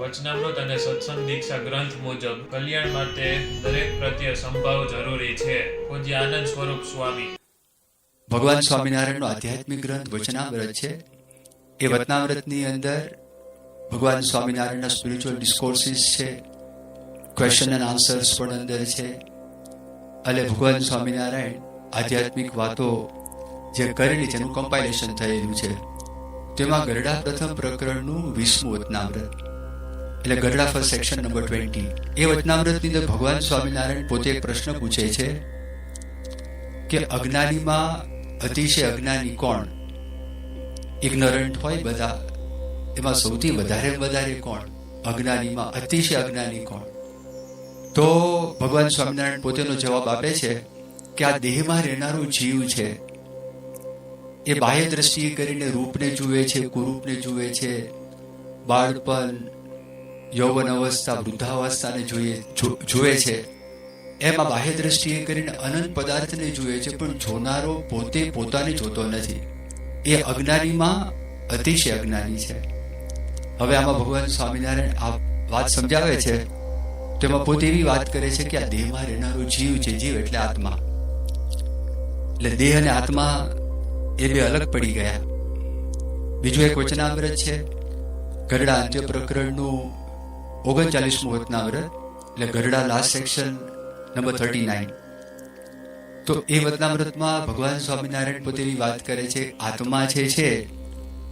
વચનામૃત અને સત્સંગ દીક્ષા ગ્રંથ મુજબ કલ્યાણ માટે દરેક પ્રત્યે સંભાવ જરૂરી છે. પૂજ્ય આનંદ સ્વરૂપ સ્વામી. ભગવાન સ્વામિનારાયણનો આધ્યાત્મિક ગ્રંથ વચનામૃત છે. એ વચનામૃતની અંદર ભગવાન સ્વામિનારાયણના સ્પિરિચ્યુઅલ ડિસ્કોર્સિસ છે ક્વેશ્ચન એન્ડ આન્સર્સ પણ અંદર છે. અને ભગવાન સ્વામિનારાયણ આધ્યાત્મિક વાતો જે કરેલી જેનું કમ્પાઇલેશન થયેલું છે. તેમાં ગરડા પ્રથમ પ્રકરણનું વીસમું વચનામૃત. એટલે Gadhada first section number twenty એ વચનામૃતની અંદર ભગવાન સ્વામિનારાયણ પોતે એક પ્રશ્ન પૂછે છે કે અજ્ઞાનીમાં અતિશય અજ્ઞાની કોણ? ઇગ્નોરન્ટ હોય બધા. એમાં સૌથી વધારે વધારે કોણ? અજ્ઞાનીમાં અતિશય અજ્ઞાની કોણ? તો ભગવાન સ્વામિનારાયણ પોતેનો જવાબ આપે છે કે આ દેહમાં રહેનારું જીવ છે. એ બાહ્ય દ્રષ્ટિએ કરીને રૂપને જુએ છે, કુરૂપને જુએ છે. બાળપણ યૌવન અવસ્થા વૃદ્ધાવસ્થાને જોઈએ જુએ છે. એમાં બાહ્ય દ્રષ્ટિએ કરીને અનંત પદાર્થને જુએ છે, પણ જોનારો પોતે પોતાને જોતો નથી. એ અજ્ઞાનીમાં અતિશય અજ્ઞાની છે. હવે આમાં ભગવાન સ્વામિનારાયણ આ વાત સમજાવે છે. તેમાં પોતે એવી વાત કરે છે કે આ દેહમાં રહેનારો જીવ છે, જીવ એટલે આત્મા. એટલે દેહ અને આત્મા એ બે અલગ પડી ગયા. બીજું એક વચનામૃત છે. ગરડા અંત્ય પ્રકરણનું ઓગણચાલીસમું વ્રત એટલે Gadhada last section number thirty nine તો એ વચનામૃતમાં ભગવાન સ્વામિનારાયણ પોતે વાત કરે છે, આત્મા જે છે,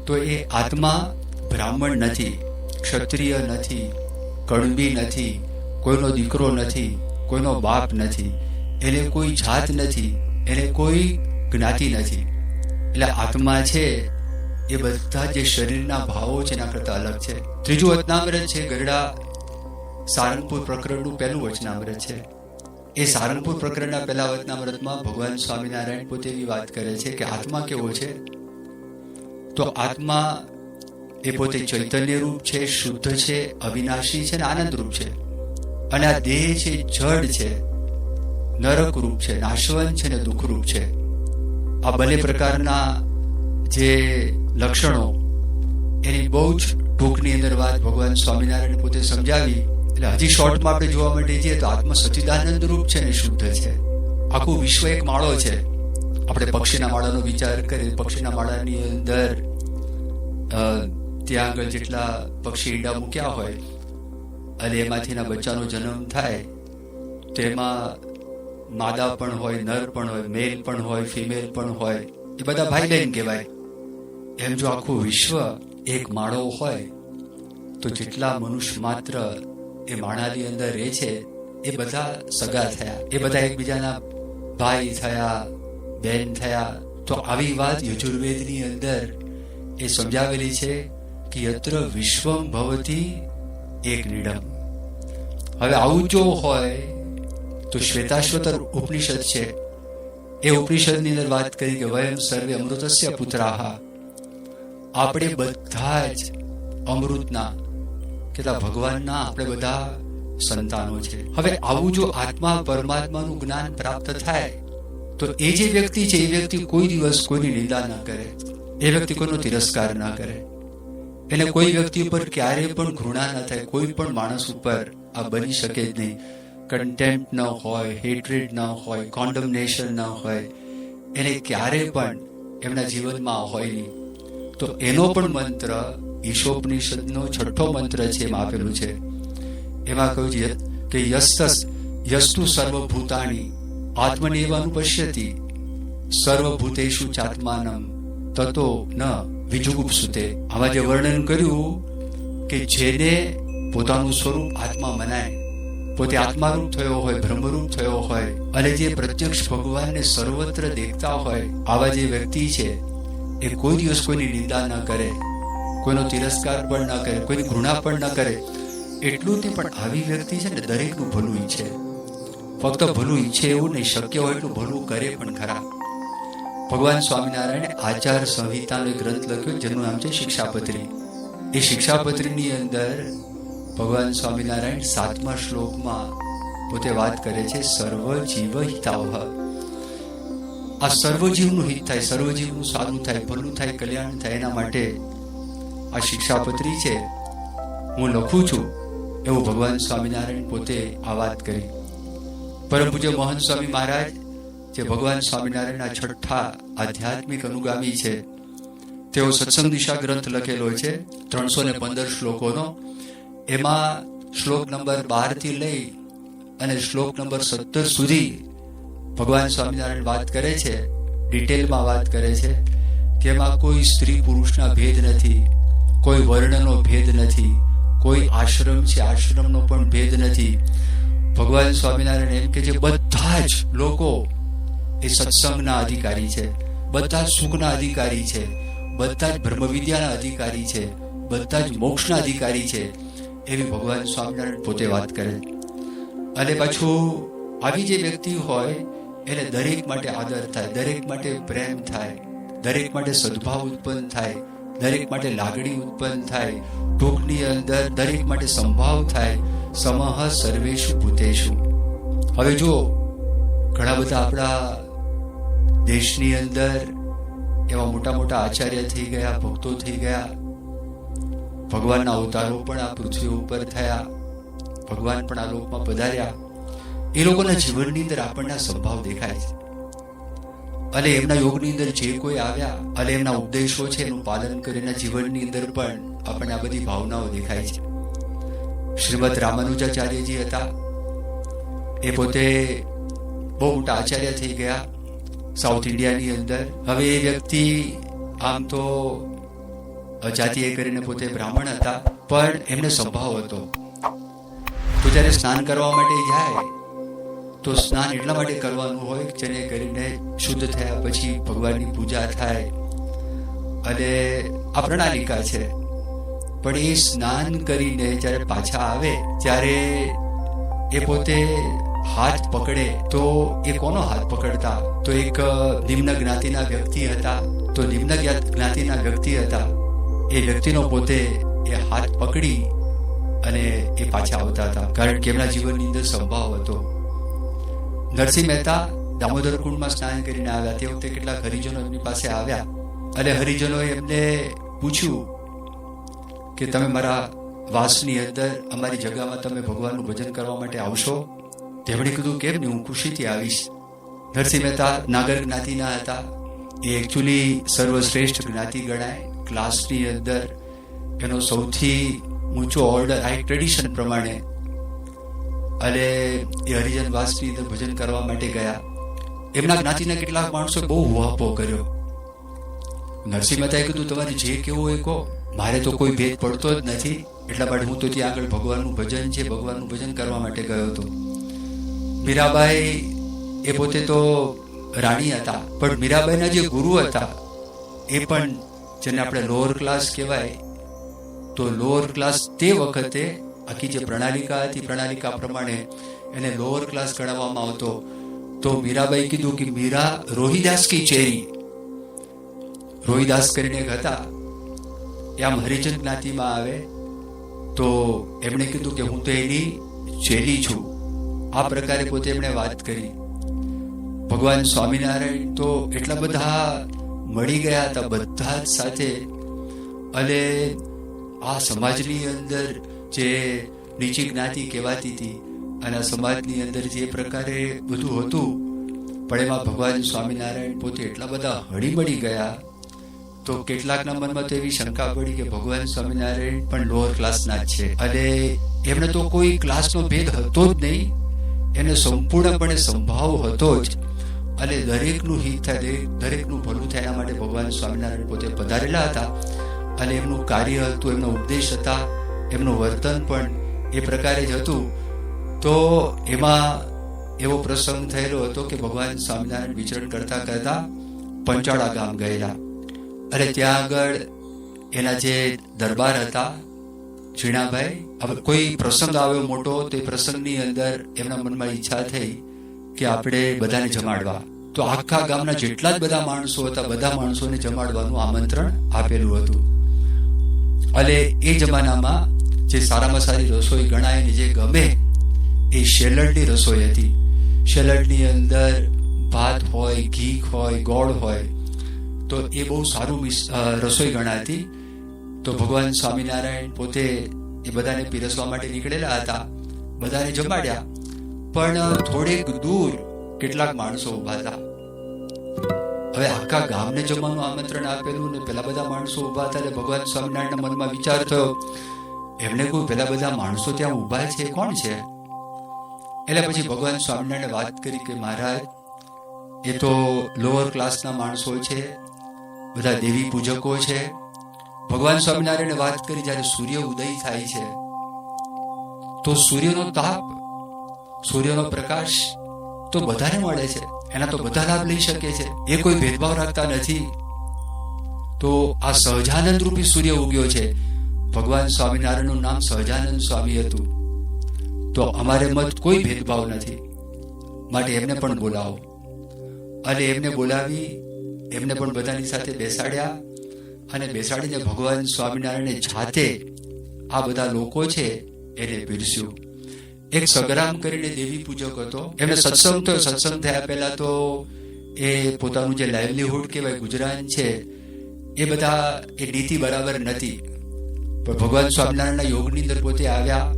તો એ આત્મા બ્રાહ્મણ નથી, ક્ષત્રિય નથી, કણબી નથી, કોઈનો દીકરો નથી, કોઈનો બાપ નથી, એને કોઈ જાત નથી, એને કોઈ જ્ઞાતિ નથી. એટલે આત્મા છે એ બધા જે શરીરના ભાવો છે એના કરતા અલગ છે. ત્રીજું વચનામૃત છે, ગરડા. સારંગપુર પ્રકરણનું પહેલું વચનામૃત છે. એ સારંગપુર પ્રકરણના પહેલા વચનામૃતમાં ભગવાન સ્વામિનારાયણ પોતે એવી વાત કરે છે કે આત્મા કેવો છે? તો આત્મા એ પોતે ચૈતન્ય રૂપ છે, શુદ્ધ છે, અવિનાશી છે અને આનંદ રૂપ છે. અને આ દેહ છે જડ છે, નરક રૂપ છે, નાશવંત છે ને દુઃખરૂપ છે. આ બંને પ્રકારના જે લક્ષણો. એની બહુ જ ટૂંકની અંદર વાત ભગવાન સ્વામિનારાયણ પોતે સમજાવી, એટલે હજી શોર્ટમાં આપણે જોવા માટે જઈએ તો આત્મ સચિદાનંદ રૂપ છે ને શુદ્ધ છે. આખું વિશ્વ એક માળો છે. આપણે પક્ષીના માળાનો વિચાર કરીએ, પક્ષીના માળાની અંદર ત્યાં આગળ જેટલા પક્ષી ઈંડા મૂક્યા હોય, અને એમાંથી એના બચ્ચાનો જન્મ થાય તેમાં માદા પણ હોય, નર પણ હોય, મેલ પણ હોય, ફિમેલ પણ હોય, એ બધા ભાઈ બહેન કહેવાય. એમ જો આખું વિશ્વ એક માળો હોય, તો જેટલા મનુષ્ય માત્ર એ માળાની અંદર રહે છે, એ બધા સગા થયા. એ બધા એકબીજાના ભાઈ થયા, બેન થયા. તો આવી વાત યજુર્વેદની અંદર એ સમજાવેલી છે કે યત્ર વિશ્વમ ભવતી એક નિડમ. હવે આવું જો હોય, તો શ્વેતાશ્વતર ઉપનિષદ છે. એ ઉપનિષદની અંદર વાત કરી કે વયમ સર્વે અમૃતસ્ય પુત્રાહા. આપણે બધા જ અમૃતના, કેટલા ભગવાનના આપણે બધા સંતાનો છે. હવે આવું જો આત્મા પરમાત્માનું જ્ઞાન પ્રાપ્ત થાય, તો એ જે વ્યક્તિ છે, એ વ્યક્તિ કોઈ દિવસ કોઈની નિંદા ના કરે, એ વ્યક્તિ કોઈનો તિરસ્કાર ના કરે. એને કોઈ વ્યક્તિ ઉપર ક્યારેય પણ ઘૃણા ન થાય, કોઈ પણ માણસ ઉપર આ બની શકે જ નહીં. કન્ટેમ્પ ન હોય હેટ્રેડ ન હોય કોન્ડમનેશન ન હોય, એને ક્યારેય પણ એમના જીવનમાં હોય નહીં. તો એનો પણ મંત્ર ઈશોપનિષદનો છઠ્ઠો મંત્ર છે એમાં આપેલું છે. એમાં કહ્યું છે કે યસ્તસ યસ્તુ સર્વભૂતાણી આત્મનેવાનું પશ્યતિ સર્વભૂતેશુ ચાત્માનમ તતો ન વિજુગુપ્સુતે. આમાં જે વર્ણન કર્યું કે જેને પોતાનું સ્વરૂપ આત્મા મનાય, પોતે આત્મારૂપ થયો હોય, બ્રહ્મરૂપ થયો હોય અને જે પ્રત્યક્ષ ભગવાનને સર્વત્ર દેખતા હોય, આવા જે વ્યક્તિ છે એ કોઈ દિવસ કોઈની નિંદા ન કરે, કોઈનો તિરસ્કાર પણ ન કરે, કોઈની ઘૃણા પણ ન કરે. એટલું તે પણ આવી વ્યક્તિ છે ને દરેકનું ભલું ઈચ્છે. ફક્ત ભલું ઈચ્છે એવું નહીં, શક્ય હોય એટલું ભલું કરે પણ ખરા. ભગવાન સ્વામિનારાયણે આચાર સંહિતાનો ગ્રંથ લખ્યો, જેનું નામ છે શિક્ષાપત્રી. એ શિક્ષાપત્રીની અંદર ભગવાન સ્વામિનારાયણ સાતમા શ્લોકમાં પોતે વાત કરે છે સર્વ જીવ હિતાવહ આ સર્વજીવનું હિત થાય, સર્વજીવનું સારું થાય, ભલું થાય, કલ્યાણ થાય એના માટે આ શિક્ષાપત્રી છે. હું લખું છું એવું ભગવાન સ્વામિનારાયણ પોતે આ વાત કરી. પરમ પૂજ્ય મોહન સ્વામી મહારાજ, જે ભગવાન સ્વામિનારાયણના છઠ્ઠા આધ્યાત્મિક અનુગામી છે, તેઓ સત્સંગ દિશા ગ્રંથ લખેલો છે, ત્રણસો ને પંદર શ્લોકોનો. એમાં શ્લોક નંબર બારથી લઈ અને શ્લોક નંબર સત્તર સુધી ભગવાન સ્વામિનારાયણ વાત કરે છે, ડિટેલમાં વાત કરે છે તેમાં કોઈ સ્ત્રી પુરુષના ભેદ નથી, કોઈ વર્ણનો ભેદ નથી, કોઈ આશ્રમ છે, આશ્રમનો પણ ભેદ નથી. ભગવાન સ્વામિનારાયણ એમ કે જે બધા જ લોકો એ સત્સંગના અધિકારી છે, બધા જ સુખના અધિકારી છે, બધા જ બ્રહ્મવિદ્યાના અધિકારી છે, બધા જ મોક્ષના અધિકારી છે, એવી ભગવાન સ્વામિનારાયણ પોતે વાત કરે. અને પાછું આવી જે વ્યક્તિ હોય એને દરેક માટે આદર થાય, દરેક માટે પ્રેમ થાય, દરેક માટે સદભાવ ઉત્પન્ન થાય, દરેક માટે લાગણી ઉત્પન્ન થાય, ટૂંકની અંદર દરેક માટે સંભાવ થાય, સમહ સર્વેશુ ભૂતેશુ હવે જો ઘણા બધા આપણા દેશની અંદર એવા મોટા મોટા આચાર્ય થઈ ગયા, ભક્તો થઈ ગયા, ભગવાનના અવતારો પણ આ પૃથ્વી ઉપર થયા, ભગવાન પણ આ લોકમાં પધાર્યા. એ લોકોના જીવનની અંદર આપણને સ્વભાવ દેખાય છે. અને એમના યોગની અંદર જે કોઈ આવ્યા અને એમના ઉપદેશો છે એનું પાલન કરીને જીવનની અંદર પણ આપણને આ બધી ભાવનાઓ દેખાય છે. શ્રીમદ રામાનુજાચાર્યજી હતા. એ પોતે બહુ મોટા આચાર્ય થઈ ગયા સાઉથ ઇન્ડિયાની અંદર. હવે એ વ્યક્તિ આમ તો જાતિએ કરીને પોતે બ્રાહ્મણ હતા, પણ એમને સ્વભાવ હતો. તો જ્યારે સ્નાન કરવા માટે જાય તો સ્નાન એટલા માટે કરવાનું હોય જેને કરીને શુદ્ધ થયા પછી ભગવાનની પૂજા થાય અને આ પ્રણાલિકા છે. પણ એ સ્નાન કરીને જ્યારે પાછા આવે ત્યારે એ પોતે હાથ પકડે, તો એ કોનો હાથ પકડતા? તો એક નિમ્ન જ્ઞાતિના વ્યક્તિ હતા. તો નિમ્ન જ્ઞાતિના વ્યક્તિ હતા. એ વ્યક્તિનો પોતે એ હાથ પકડી અને એ પાછા આવતા હતા. કારણ કે એમના જીવનની અંદર સંભાવ હતો. નરસિંહ મહેતા દામોદર કુંડમાં સ્નાન કરીને આવ્યા. તે વખતે કેટલાક હરિજનો એમની પાસે આવ્યા. અને હરિજનોએ એમને પૂછ્યું કે તમે મારા વાસની અંદર, અમારી જગામાં તમે ભગવાનનું ભજન કરવા માટે આવશો? તેમણે કીધું, કેમ નહીં? હું ખુશીથી આવીશ. નરસિંહ મહેતા નાગર જ્ઞાતિના હતા. એ એકચ્યુઅલી સર્વશ્રેષ્ઠ જ્ઞાતિ ગણાય. ક્લાસની અંદર એનો સૌથી ઊંચો ઓર્ડર આ ટ્રેડિશન પ્રમાણે અને એ હરિજન વાસની અંદર ભજન કરવા માટે ગયા. એમના જ્ઞાતિના કેટલાક માણસો બહુ વહાપો કર્યો. નરસિંહ મહેતાએ કીધું, તમારે જે કેવું હોય કહો. મારે તો કોઈ ભેદ પડતો જ નથી. એટલા માટે હું તો ત્યાં આગળ ભગવાનનું ભજન છે, ભગવાનનું ભજન કરવા માટે ગયો હતો. મીરાબાઈ એ પોતે તો રાણી હતા, પણ મીરાબાઈના જે ગુરુ હતા, એ પણ જેને આપણે લોઅર ક્લાસ કહેવાય, તો લોઅર ક્લાસ તે વખતે આખી જે પ્રણાલિકા હતી, પ્રણાલિકા પ્રમાણે એને લોઅર ક્લાસ ગણાવવામાં આવતો, તો મીરાબાઈ કીધું કે, મીરા, રોહિદાસ કી ચેરી? રોહિદાસ કરીને એક હતા એ આમ હરિજન જ્ઞાતિમાં આવે, તો એમણે કીધું કે હું તો એની ચેલી છું. આ પ્રકારે પોતે એમણે વાત કરી. ભગવાન સ્વામિનારાયણ તો એટલા બધા મળી ગયા હતા, બધા જ સાથે. અને આ સમાજની અંદર જે નીચી જ્ઞાતિ કહેવાતી હતી. અને સમાજની અંદર જે પ્રકારે બધું હતું, પણ એમાં ભગવાન સ્વામિનારાયણ પોતે એટલા બધા હળીમળી ગયા, તો કેટલાકના મનમાં તો એવી શંકા પડી કે ભગવાન સ્વામિનારાયણ પણ લોઅર ક્લાસના જ છે. અને એમને તો કોઈ ક્લાસનો ભેદ હતો જ નહીં. એને સંપૂર્ણપણે સંભાવ હતો જ. અને દરેકનું હિત થાય દરેક દરેકનું ભલું થાય એના માટે ભગવાન સ્વામિનારાયણ પોતે પધારેલા હતા. અને એમનું કાર્ય હતું, એમનો ઉપદેશ હતા. એમનું વર્તન પણ એ પ્રકારે જ હતું. તો એમાં એવો પ્રસંગ થયેલો હતો કે ભગવાન સ્વામિનારાયણ વિચરણ કરતા કરતા પંચાળા ગામ ગયેલા. અને ત્યાં આગળ એના જે દરબાર હતા, ઝીણાભાઈ, હવે કોઈ પ્રસંગ આવ્યો મોટો, તો એ પ્રસંગની અંદર એમના મનમાં ઈચ્છા થઈ કે આપણે બધાને જમાડવા. તો આખા ગામના જેટલા જ બધા માણસો હતા, બધા માણસોને જમાડવાનું આમંત્રણ આપેલું હતું. અને એ જમાનામાં જે સારામાં સારી રસોઈ ગણાય ને જે ગમે એ શેલડની રસોઈ હતી. શેલડની અંદર ભાત હોય ઘી હોય ગોળ હોય તો એ બહુ સારું રસોઈ ગણાતી. તો ભગવાન સ્વામિનારાયણ પોતે એ બધાને પીરસવા માટે નીકળેલા હતા. બધાને જમાડ્યા. પણ થોડેક દૂર કેટલાક માણસો ઊભા હતા. હવે આખા ગામને જમવાનું આમંત્રણ આપેલું ને પેલા બધા માણસો ઊભા હતા એટલે ભગવાન સ્વામિનારાયણના મનમાં વિચાર થયો. એમને કોઈ પેલા બધા માણસો ત્યાં ઊભા છે? કોણ છે? એટલે પછી ભગવાન સ્વામિનારાયણ વાત કરી કે મહારાજ, એ તો લોઅર ક્લાસના માણસો છે, બધા દેવી પૂજકો છે. ભગવાન સ્વામિનારાયણે વાત કરી જ્યારે સૂર્ય ઉદય થાય છે, તો સૂર્યનો તાપ, સૂર્યનો પ્રકાશ તો બધાને મળે છે. એના તો બધા લાભ લઈ શકે છે. એ કોઈ ભેદભાવ રાખતા નથી. તો આ સહજાનંદ રૂપી સૂર્ય ઉગ્યો છે. ભગવાન સ્વામિનારાયણનું નામ સહજાનંદ સ્વામી હતું. તો અમારે મત કોઈ ભેદભાવ નથી. માટે એમને પણ બોલાવો. અને એમને બોલાવી એમને પણ બધાની સાથે બેસાડ્યા અને બેસાડીને ભગવાન સ્વામિનારાયણે જાતે આ બધા લોકો છે એને પીરસ્યું એક સગરામ કરીને દેવી પૂજક હતો. એમને સત્સંગ તો સત્સંગ થયા પહેલા તો એ પોતાનું જે લાઇવલીહુડ કહેવાય ગુજરાન છે, એ બધા એ નીતિ બરાબર નથી. ભગવાન સ્વામિનારાયણના યોગની અંદર પોતે આવ્યા.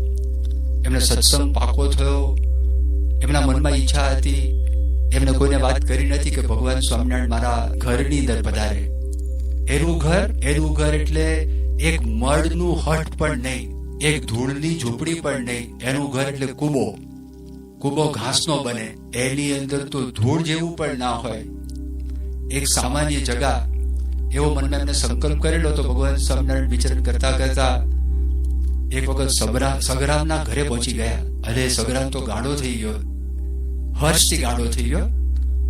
એમને સત્સંગ પાકો થયો. એમના મનમાં ઈચ્છા હતી. એમને કોઈને વાત કરી નથી કે ભગવાન સ્વામિનારાયણ મારા ઘરની અંદર પધારે. એનું ઘર એનું ઘર એટલે એક મળનું હટ પણ નહીં, એક ધૂળની ઝૂંપડી પણ નહીં. એનું ઘર એટલે કુબો. કુબો ઘાસનો બને. એની અંદર તો ધૂળ જેવું પણ ના હોય. એક સામાન્ય જગા એવો મનમાં એમને સંકલ્પ કરેલો તો ભગવાન સ્વામિનારાયણ વિચરણ કરતા કરતા એક વખત સબરા સગરામના ઘરે પહોંચી ગયા. અરે, સગરામ તો ગાળો થઈ ગયો. હર્ષથી ગાળો થઈ ગયો.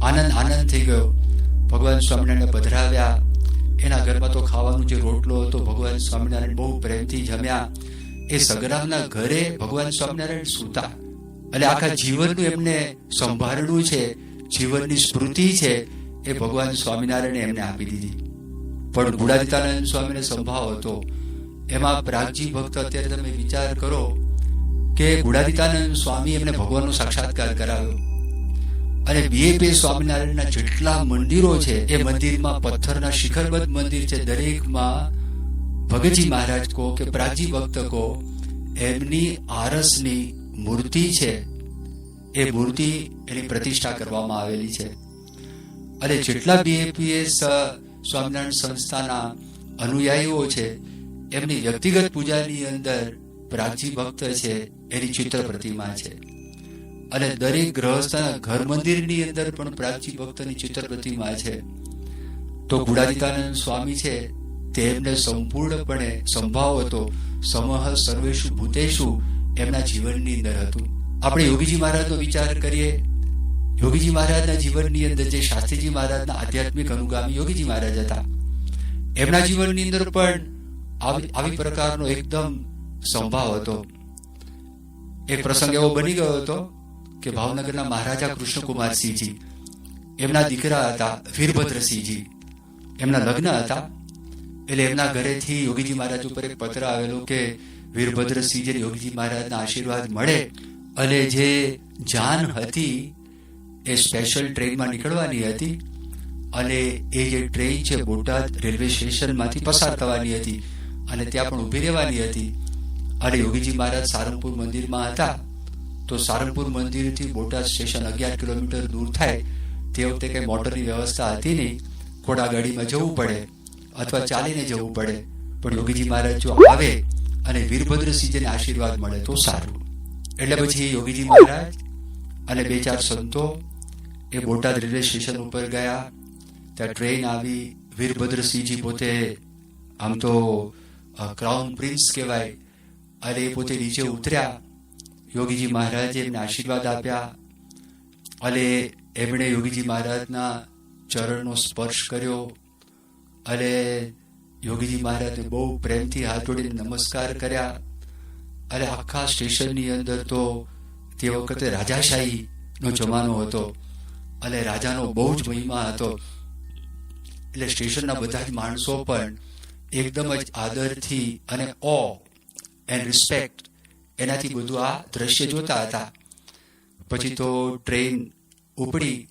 આનંદ આનંદ થઈ ગયો. ભગવાન સ્વામિનારાયણ પધરાવ્યા. એના ઘરમાં તો ખાવાનું જે રોટલો હતો, ભગવાન સ્વામિનારાયણ બહુ પ્રેમથી જમ્યા. એ સગરામના ઘરે ભગવાન સ્વામિનારાયણ સૂતા. એટલે આખા જીવનનું એમને સંભાળણું છે, જીવનની સ્મૃતિ છે, એ ભગવાન સ્વામિનારાયણે એમને આપી દીધી. પણ ગુડાદિતાનંદ સ્વામીને સંભાવ હતો. એમાં પ્રાગજી ભક્ત અત્યારે તમે વિચાર કરો કે ગુડાદિતાનંદ સ્વામી એમને ભગવાનનો સાક્ષાત્કાર કરાવ્યો. અને બીએપી સ્વામિનારાયણના જેટલા મંદિરો છે, એ મંદિરમાં પથ્થરના શિખરબદ્ધ મંદિર છે. દરેકમાં ભગતજી મહારાજ કો કે પ્રાગજી ભક્ત કો એમની આરસની મૂર્તિ છે. એ મૂર્તિ એની પ્રતિષ્ઠા કરવામાં આવેલી છે. અને જેટલા બીએપીએસ સ્વામિનારાયણ સંસ્થાના અનુયાયીઓ છે, એમની વ્યક્તિગત પૂજાની અંદર પ્રાગજી ભક્ત છે, એની ચિત્ર પ્રતિમા છે. અને દરેક ગ્રહસ્થના ઘર મંદિરની અંદર પણ પ્રાગજી ભક્તની ચિત્ર પ્રતિમા છે. તો ગુડાદિતાનંદ સ્વામી છે તેમને સંપૂર્ણપણે સંભાવ હતો, સમહ સર્વેશુ ભૂતેશુ એમના જીવનની અંદર હતું. આપણે યોગીજી મહારાજનો વિચાર કરીએ. યોગીજી મહારાજના જીવનની અંદર જે શાસ્ત્રીજી મહારાજના આધ્યાત્મિક અનુગામી યોગીજી મહારાજ હતા, એમના જીવનની અંદર પણ આવી પ્રકારનો એકદમ સંભાવ હતો. એક પ્રસંગ એવો બની ગયો હતો કે ભાવનગરના મહારાજા કૃષ્ણકુમારસિંહજી, એમના દીકરા હતા વીરભદ્રસિંહજી, એમના લગ્ન હતા. એટલે એમના ઘરેથી યોગીજી મહારાજ ઉપર એક પત્ર આવેલો કે વીરભદ્રસિંહજી યોગીજી મહારાજના આશીર્વાદ મળે. અને જે જાન હતી એ સ્પેશિયલ ટ્રેનમાં નીકળવાની હતી અને એ જે ટ્રેન છે બોટાદ રેલવે સ્ટેશનમાંથી પસાર થવાની હતી અને ત્યાં પણ ઊભી રહેવાની હતી. અને યોગીજી મહારાજ સારંગપુર મંદિરમાં હતા. તો સારંગપુર મંદિરથી બોટાદ સ્ટેશન અગિયાર કિલોમીટર દૂર થાય તે વખતે કંઈ મોટરની વ્યવસ્થા હતી નહીં. ઘોડાગાડીમાં જવું પડે અથવા ચાલીને જવું પડે. પણ યોગીજી મહારાજ જો આવે અને વીરભદ્રસિંહજીને આશીર્વાદ મળે તો સારું. એટલે પછી યોગીજી મહારાજ અને બે ચાર સંતો એ બોટાદ રેલવે સ્ટેશન ઉપર ગયા. ત્યાં ટ્રેન આવી. વીરભદ્રસિંહજી પોતે આમ તો ક્રાઉન પ્રિન્સ કહેવાય. અને એ પોતે નીચે ઉતર્યા. યોગીજી મહારાજે એમને આશીર્વાદ આપ્યા. અને એમણે યોગીજી મહારાજના ચરણનો સ્પર્શ કર્યો. અને યોગીજી મહારાજે બહુ પ્રેમથી હાથ જોડીને નમસ્કાર કર્યા. અને આખા સ્ટેશનની અંદર તો તે વખતે રાજાશાહીનો જમાનો હતો. અને રાજાનો બહુ જ મહિમા હતો. એટલે સ્ટેશનના બધા જ માણસો પણ એકદમ જ આદરથી અને ઓ એન્ડ રિસ્પેક્ટ એનાથી બધું આ દ્રશ્ય જોતા હતા. પછી તો ટ્રેન ઉપડી.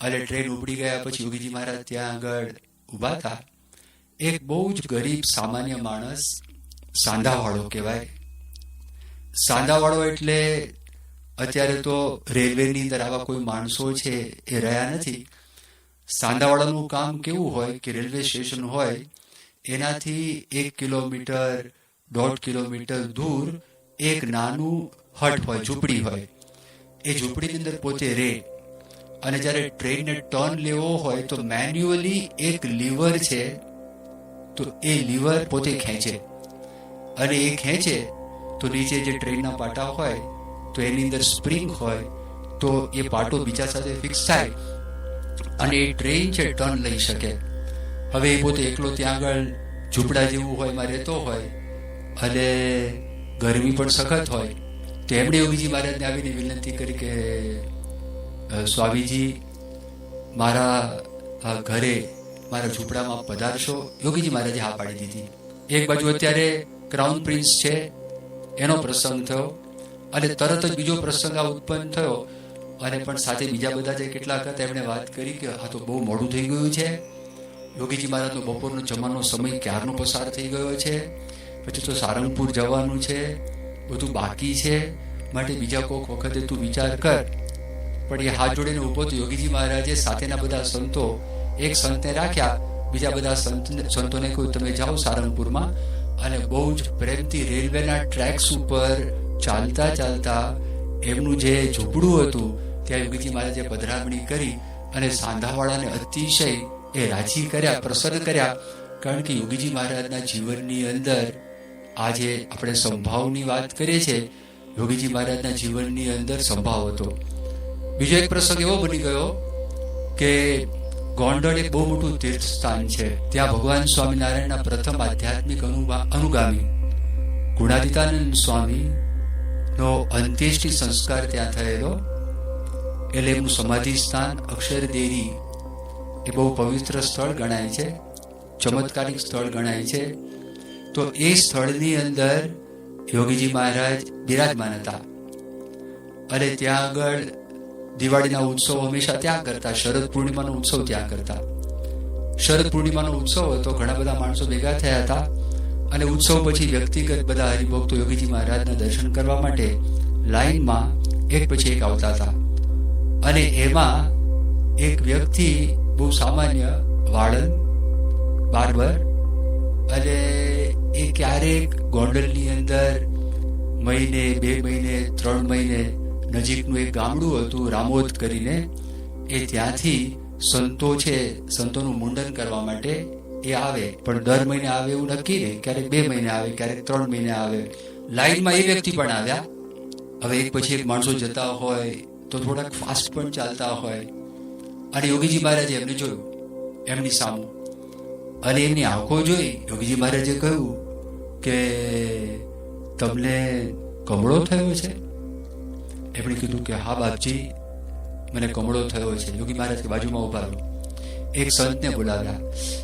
અને ટ્રેન ઉપડી ગયા પછી યોગીજી મહારાજ ત્યાં આગળ ઊભા હતા. એક બહુ જ ગરીબ સામાન્ય માણસ સાંધાવાળો કહેવાય. સાંધાવાળો એટલે અત્યારે તો રેલવેની અંદર આવા કોઈ માણસો છે એ રહ્યા નથી. સાંધાવાળાનું કામ કેવું હોય કે રેલવે સ્ટેશન હોય, એનાથી એક કિલોમીટર, દોઢ કિલોમીટર દૂર એક નાનું હટ હોય, ઝૂંપડી હોય. એ ઝૂંપડીની અંદર પોતે રહે અને જ્યારે ટ્રેનને ટર્ન લેવો હોય તો મેન્યુઅલી એક લીવર છે, તો એ લીવર પોતે ખેંચે. અને એ ખેંચે તો નીચે જે ટ્રેનના પાટા હોય તો એની અંદર સ્પ્રિંગ હોય, તો એ પાટો બીજા સાથે ફિક્સ થાય અને એ ટ્રેન છે ટર્ન લઈ શકે. હવે એ પોતે એકલો ત્યાં આગળ ઝૂંપડા જેવું હોય, એમાં રહેતો હોય અને ગરમી પણ સખત હોય, તો એમણે યોગીજી મહારાજને આવીને વિનંતી કરી કે સ્વામીજી, મારા ઘરે મારા ઝૂંપડામાં પધારશો. યોગીજી મહારાજે હા પાડી દીધી. એક બાજુ અત્યારે ક્રાઉન પ્રિન્સ છે, એનો પ્રસંગ થયો. અને તરત જ બીજો પ્રસંગ આ ઉત્પન્ન થયો. અને પણ સાથે બીજા બધા જે કેટલાક હતા, એમણે વાત કરી કે આ તો બહુ મોડું થઈ ગયું છે. યોગીજી મહારાજનો બપોરનો જમવાનો સમય ક્યારનો પસાર થઈ ગયો છે? પછી તો સારંગપુર જવાનું છે. બધું બાકી છે. માટે બીજા કોઈક વખતે તું વિચાર કર. પણ એ હાથ જોડીને ઊભો તો યોગીજી મહારાજે સાથેના બધા સંતો એક સંતને રાખ્યા. બીજા બધા સંત સંતોને કહ્યું, તમે જાઓ સારંગપુરમાં. અને બહુ જ પ્રેમથી રેલવેના ટ્રેક્સ ઉપર ચાલતા ચાલતા એમનું જે ઝૂંપડું હતું, ત્યાં યોગીજી મહારાજે પધરામણી કરી અને સાંધાવાળાને અતિશય એ રાજી કર્યા, પ્રસન્ન કર્યા, કારણ કે યોગીજી મહારાજના જીવનની અંદર આજે આપણે સંભાવની વાત કરીએ છીએ. યોગીજી મહારાજના જીવનની અંદર સંભાવ હતો. બીજો એક પ્રસંગ એવો બની ગયો કે ગોંડલ એક બહુ મોટું તીર્થ સ્થાન છે. ત્યાં ભગવાન સ્વામિનારાયણના પ્રથમ આધ્યાત્મિક અનુગા- અનુગામી ગુણાદિતાનંદ સ્વામી નો અંત્યેષ્ટિ સંસ્કાર ત્યાં થયેલો? એટલે એમનું સમાધિ સ્થાન અક્ષરદેરી. એ બહુ પવિત્ર સ્થળ ગણાય છે, ચમત્કારિક સ્થળ ગણાય છે. તો એ સ્થળની અંદર યોગીજી મહારાજ બિરાજમાન હતા. અને ત્યાં આગળ દિવાળીના ઉત્સવ હંમેશા ત્યાં કરતા, શરદ પૂર્ણિમાનો ઉત્સવ ત્યાં કરતા. શરદ પૂર્ણિમાનો ઉત્સવ હતો, ઘણા બધા માણસો ભેગા થયા હતા. અને ઉત્સવ પછી વ્યક્તિગત બધા હરિભક્તો યોગીજી મહારાજના દર્શન કરવા માટે લાઈનમાં એક પછી એક આવતા હતા. અને એમાં એક વ્યક્તિ બહુ સામાન્ય વાળંદ, બાર્બર અને એ ક્યારેક ગોંડલની અંદર મહિને, બે મહિને, ત્રણ મહિને નજીકનું એક ગામડું હતું, રામોદ કરીને, એ ત્યાંથી સંતો છે, સંતોનું મુંડન કરવા માટે એ આવે. પણ દર મહિને આવે એવું નક્કી નહીં. ક્યારેક બે મહિને આવે ક્યારેક ત્રણ મહિને આવે. લાઈનમાં એ વ્યક્તિ પણ આવ્યા. હવે એક પછી એક માણસો જતા હોય તો થોડાક ફાસ્ટ પણ ચાલતા હોય. અને યોગીજી મહારાજે એમને જોયું એમની સામું. અને એમની આંખો જોઈ યોગીજી મહારાજે કહ્યું કે તમને કમળો થયો છે? એમણે કીધું કે હા બાપજી મને કમળો થયો છે. યોગી મહારાજ કે બાજુમાં ઊભા રહો. એક સંતને બોલાવ્યા.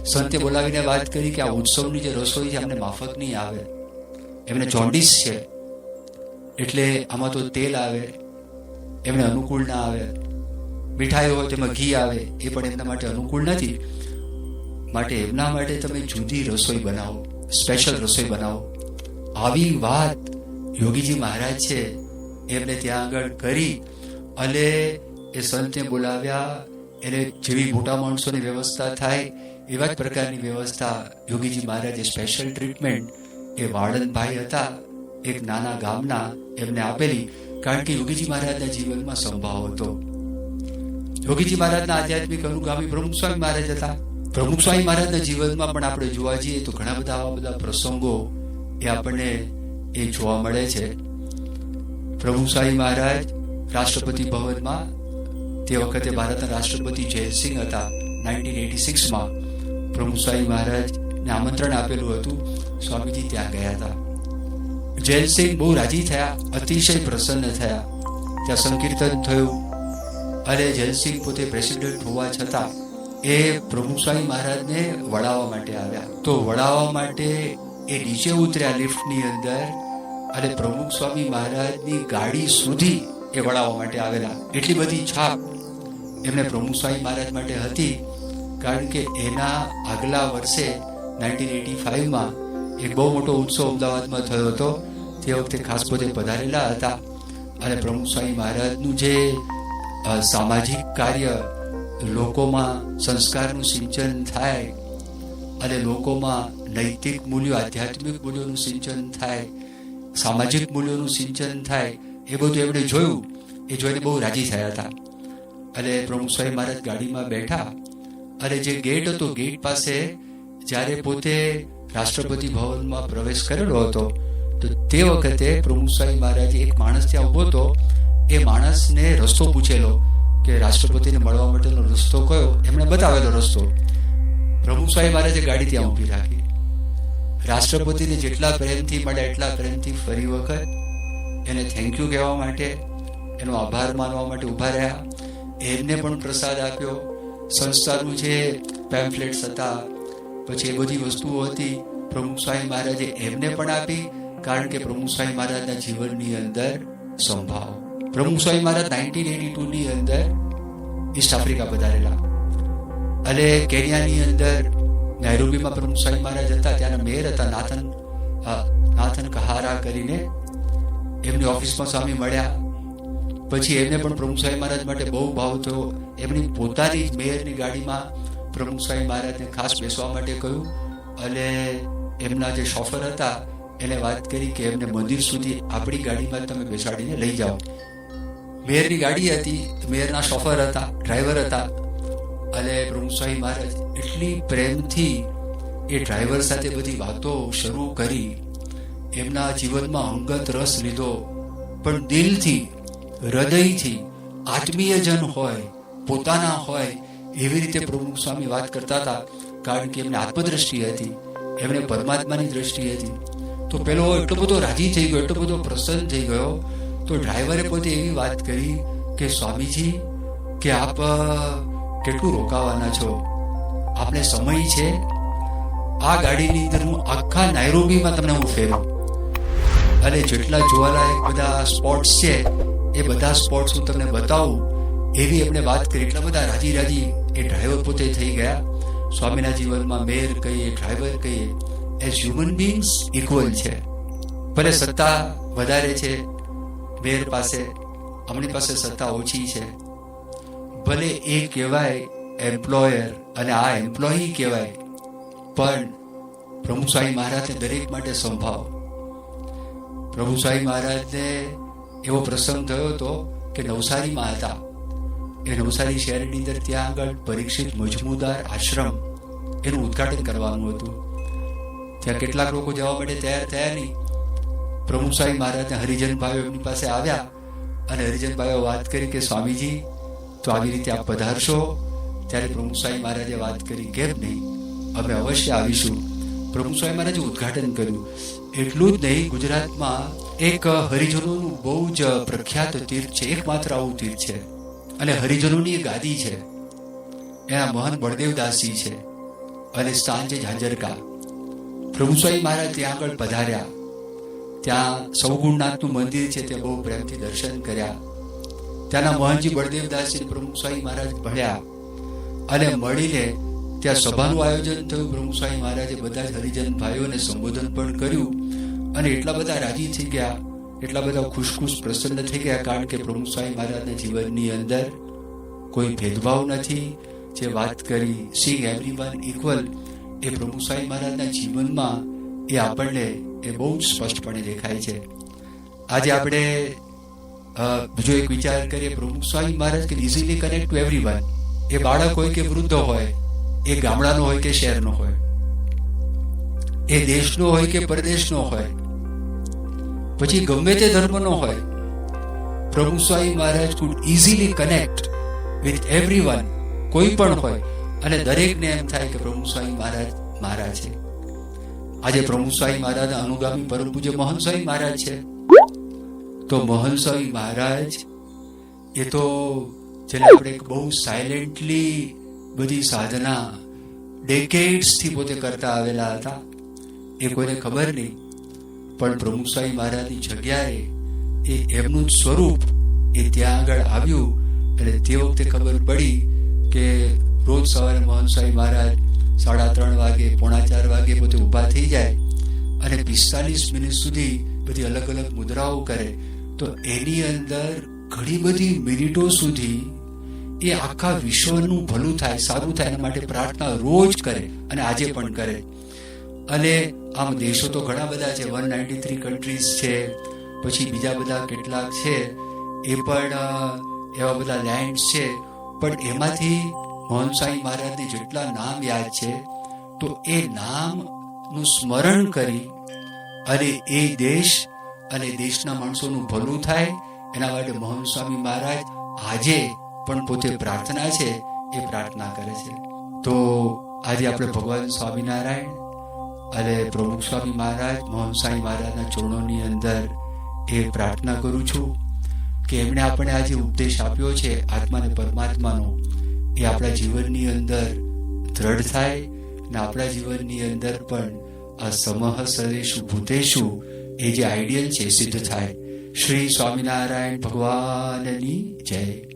સંતે બોલાવીને વાત કરી કે આ ઉત્સવની જે રસોઈ છે, અમને માફક નહીં આવે. એમને જોન્ડિસ છે. એટલે આમાં તો તેલ આવે, એમને અનુકૂળ ના આવે. મીઠાઈ હોય તેમાં ઘી આવે, એ પણ એમના માટે અનુકૂળ નથી. માટે એમના માટે તમે જુદી રસોઈ બનાવો સ્પેશિયલ રસોઈ બનાવો. આવી વાત યોગીજી મહારાજ છે. એમને ત્યાં આગળ કરી અને એ સંતને બોલાવ્યા એને જેવી મોટા માણસોની વ્યવસ્થા થાય, એવા જ પ્રકારની વ્યવસ્થા યોગીજી મહારાજે સ્પેશિયલ ટ્રીટમેન્ટ એ વાળંદભાઈ હતા, એક નાના ગામના, એમને આપેલી, કારણ કે યોગીજી મહારાજના જીવનમાં સંભાવ હતો. યોગીજી મહારાજના આધ્યાત્મિક અનુગામી પ્રમુખ સ્વામી મહારાજ હતા. પ્રમુખ સ્વામી મહારાજના જીવનમાં પણ આપણે જોવા જઈએ તો ઘણા બધા આવા બધા પ્રસંગો એ આપણને એ જોવા મળે છે. પ્રમુખ સ્વામી મહારાજ રાષ્ટ્રપતિ ભવનમાં તે વખતે ભારતના રાષ્ટ્રપતિ જયસિંહ હતા. નાઇન્ટીન એટી સિક્સમાં પ્રમુખ સ્વામી મહારાજને આમંત્રણ આપેલું હતું. સ્વામીજી ત્યાં ગયા હતા. જયસિંહ બહુ રાજી થયા, અતિશય પ્રસન્ન થયા. ત્યાં સંકીર્તન થયું. અને જયસિંહ પોતે પ્રેસિડેન્ટ હોવા છતાં એ પ્રમુખ સ્વામી મહારાજને વડાવવા માટે આવ્યા. તો વડાવવા માટે એ નીચે ઉતર્યા લિફ્ટની અંદર અને પ્રમુખ સ્વામી મહારાજની ગાડી સુધી એ વડાવવા માટે આવેલા. એટલી બધી છાપ એમને પ્રમુખ સ્વામી મહારાજ માટે હતી, કારણ કે એના આગલા વર્ષે નાઇન્ટીન એટી ફાઇવમાં એક બહુ મોટો ઉત્સવ અમદાવાદમાં થયો હતો. તે વખતે ખાસ પોતે પધારેલા હતા અને પ્રમુખ સ્વામી મહારાજનું જે સામાજિક કાર્ય લોકોમાં સંસ્કારનું સિંચન થાય અને લોકોમાં નૈતિક મૂલ્યો, આધ્યાત્મિક મૂલ્યોનું સિંચન થાય, સામાજિક મૂલ્યોનું સિંચન થાય, એ બધું એમણે જોયું. એ જોઈને બહુ રાજી થયા હતા. અને પ્રમુખ સ્વામી મહારાજ ગાડીમાં બેઠા. અને જે ગેટ હતો ગેટ પાસે જ્યારે પોતે રાષ્ટ્રપતિ ભવનમાં પ્રવેશ કરેલો હતો, તો તે વખતે પ્રમુખ સ્વામી મહારાજે એક માણસ ત્યાં ઊભો હતો. એ માણસને રસ્તો પૂછેલો કે રાષ્ટ્રપતિને મળવા માટેનો રસ્તો કયો? એમણે બતાવેલો રસ્તો. પ્રમુખ સ્વામી મહારાજે ગાડી ત્યાં ઊભી રાખી. રાષ્ટ્રપતિને જેટલા પ્રેમથી મળે એટલા પ્રેમથી ફરી વખત એને થેન્ક યુ કહેવા માટે, એનો આભાર માનવા માટે ઊભા રહ્યા. એમને પણ પ્રસાદ આપ્યો. સંસ્થાનું જે પેમ્ફલેટ્સ હતા, પછી એ બધી વસ્તુઓ હતી, પ્રમુખ સ્વામી મહારાજે એમને પણ આપી, કારણ કે પ્રમુખ સ્વામી મહારાજના જીવનની અંદર સંભાવ. પ્રમુખ સ્વામી મહારાજ નાઇન્ટીન એટી ટુની અંદર ઈસ્ટ આફ્રિકા પધારેલા. અને કેન્યાની અંદર નૈરોબીમાં પ્રમુખ સ્વામી મહારાજ હતા, ત્યાંના મેયર હતા, નાથન નાથન કહારા કરીને એમની ઓફિસમાં સ્વામી મળ્યા. પછી એમને પણ પ્રમુખ સ્વામી મહારાજ માટે બહુ ભાવ થયો. એમની પોતાની મેયરની ગાડીમાં પ્રમુખ સ્વામી મહારાજને ખાસ બેસવા માટે કહ્યું. અને એમના જે શોફર હતા, એને વાત કરી કે એમને મંદિર સુધી આપણી ગાડીમાં તમે બેસાડીને લઈ જાઓ. મેયરની ગાડી હતી, મેયરના શોફર હતા, ડ્રાઈવર હતા. અને પ્રમુખ સ્વામી મહારાજ એટલી પ્રેમથી એ ડ્રાઈવર સાથે બધી વાતો શરૂ કરી. એમના જીવનમાં અંગત રસ લીધો. પણ દિલથી હૃદયથી આત્મીયજન હોય, પોતાના હોય, એવી રીતે પ્રભુ સ્વામી વાત કરતા હતા, કારણ કે એમને આત્મદ્રષ્ટિ હતી, એમને પરમાત્માની દ્રષ્ટિ હતી. તો પેલો એટલો બધો રાજી થઈ ગયો, એટલો બધો પ્રસન્ન થઈ ગયો, તો ડ્રાઈવરે પોતે એવી વાત કરી કે, સ્વામીજી, કે આપ કેટલું રોકાવાના છો? આપણે સમય છે? આ ગાડીની અંદર હું આખા નાયરોબીમાં તમને હું ફેરવું. અને જેટલા જોવાલાયક બધા સ્પોટ્સ છે એ બધા સ્પોટ્સ હું તમને બતાવું. એવી એમને વાત કરી. એટલા બધા રાજી રાજી એ ડ્રાઈવર પોતે થઈ ગયા. સ્વામીના જીવનમાં મેયર કહીએ ડ્રાઈવર કહીએ. એઝ હ્યુમન બિંગ્સ ઇક્વલ છે. ભલે સત્તા વધારે છે મેયર પાસે અમની પાસે સત્તા ઓછી છે. ભલે એ કહેવાય એમ્પ્લોયર અને આ એમ્પ્લોયી કહેવાય, પણ પ્રભુ સ્વામી મહારાજને દરેક માટે સંભાવ. પ્રભુ સ્વામી મહારાજને એવો પ્રસંગ થયો હતો કે નવસારીમાં હતા એ નવસારી શહેરની અંદર ત્યાં આગળ પરીક્ષિત મજમુદાર આશ્રમ એનું ઉદ્ઘાટન કરવાનું હતું. ત્યાં કેટલાક લોકો જવા માટે તૈયાર થયા નહીં. પ્રમુખ સ્વામી મહારાજને હરિજનભાઈઓ એમની પાસે આવ્યા અને હરિજનભાઈઓ વાત કરી કે, સ્વામીજી, તો આવી રીતે આપ પધારશો? ત્યારે પ્રમુખ સ્વામી મહારાજે વાત કરી, કેમ નહીં? અમે અવશ્ય આવીશું. પ્રમુખ સ્વામી મહારાજે ઉદ્ઘાટન કર્યું. એટલું જ નહીં, ગુજરાતમાં એક હરિજનોનું બહુ જ પ્રખ્યાત તીર્થ છે, એકમાત્ર આવું તીર્થ છે. અને હરિજનોની ગાદી છે. એના મહંત બળદેવદાસજી છે. અને છે ઝાંઝરકા. પ્રભુસ્વામી મહારાજ ત્યાં આગળ પધાર્યા. ત્યાં સૌગુણનાથનું મંદિર છે તે બહુ પ્રેમથી દર્શન કર્યા. ત્યાંના મહંતજી બળદેવદાસજી પ્રમુખસ્વામી મહારાજ ભળ્યા અને મળીને ત્યાં સભાનું આયોજન થયું. પ્રમુખસ્વામી મહારાજે બધા જ હરિજન ભાઈઓને સંબોધન પણ કર્યું. અને એટલા બધા રાજી થઈ ગયા. એટલા બધા ખુશખુશ પ્રસન્ન થઈ ગયા, કારણ કે પ્રમુખ સ્વામી મહારાજના જીવનની અંદર કોઈ ભેદભાવ નથી. જે વાત કરી સિંગ એવરીવન ઇક્વલ એ પ્રમુખ સ્વામી મહારાજના જીવનમાં એ આપણને, એ બહુ જ સ્પષ્ટપણે દેખાય છે. આજે આપણે બીજો એક વિચાર કરીએ, પ્રમુખ સ્વામી મહારાજ કે ઇઝીલી કનેક્ટ ટુ એવરીવન એ બાળક હોય કે વૃદ્ધ હોય, એ ગામડાનો હોય કે શહેરનો હોય. એ દેશનો હોય કે પરદેશનો હોય? પછી ગમે તે ધર્મનો હોય, Prabhu Swami Maharaj could easily connect with everyone કોઈ પણ હોય, અને દરેકને એમ થાય કે પ્રભુ સ્વામી મહારાજ મારા છે. આજે પ્રભુ સ્વામી મહારાજના અનુગામી પરમ પૂજ્ય મહંત સ્વામી મહારાજ છે. તો મહંત સ્વામી મહારાજ, એ તો જેને આપણે બહુ સાયલેન્ટલી બધી સાધના ડેકેડ્સથી પોતે કરતા આવેલા હતા. એ કોઈને ખબર નહીં. પણ પ્રમુખ મહારાજની જગ્યાએ એ એમનું જ સ્વરૂપ એ ત્યાં આગળ આવ્યું અને તે વખતે ખબર પડી કે રોજ સવારે મોહન મહારાજ સાડા ત્રણ વાગે, પોણા ચાર વાગે પોતે ઊભા થઈ જાય અને પિસ્તાલીસ મિનિટ સુધી બધી અલગ અલગ મુદ્રાઓ કરે. તો એની અંદર ઘણી બધી મિનિટો સુધી એ આખા વિશ્વનું ભલું થાય, સારું થાય એના માટે પ્રાર્થના રોજ કરે અને આજે પણ કરે. અને આમ દેશો તો ઘણા બધા છે વન નાઇન્ટી થ્રી કન્ટ્રીઝ છે, પછી બીજા બધા કેટલાક છે, એ પણ એવા બધા લેન્ડ છે. પણ એમાંથી મોહન સ્વામી મહારાજને જેટલા નામ યાદ છે, તો એ નામનું સ્મરણ કરી અને એ દેશ અને દેશના માણસોનું ભલું થાય, એના માટે મોહન સ્વામી મહારાજ આજે પણ પોતે પ્રાર્થના છે, એ પ્રાર્થના કરે છે. તો આજે આપણે ભગવાન સ્વામિનારાયણ અને પ્રમુખ સ્વામી મહારાજ મોહનસાઈ મહારાજના ચરણોની અંદર એ પ્રાર્થના કરું છું કે એમણે આપણે આજે ઉપદેશ આપ્યો છે આત્મા અને પરમાત્માનો. એ આપણા જીવનની અંદર દ્રઢ થાય અને આપણા જીવનની અંદર પણ આ સમહ સરેશુ ભૂતેશુ એ જે આઈડિયલ છે સિદ્ધ થાય. શ્રી સ્વામિનારાયણ ભગવાનની જય.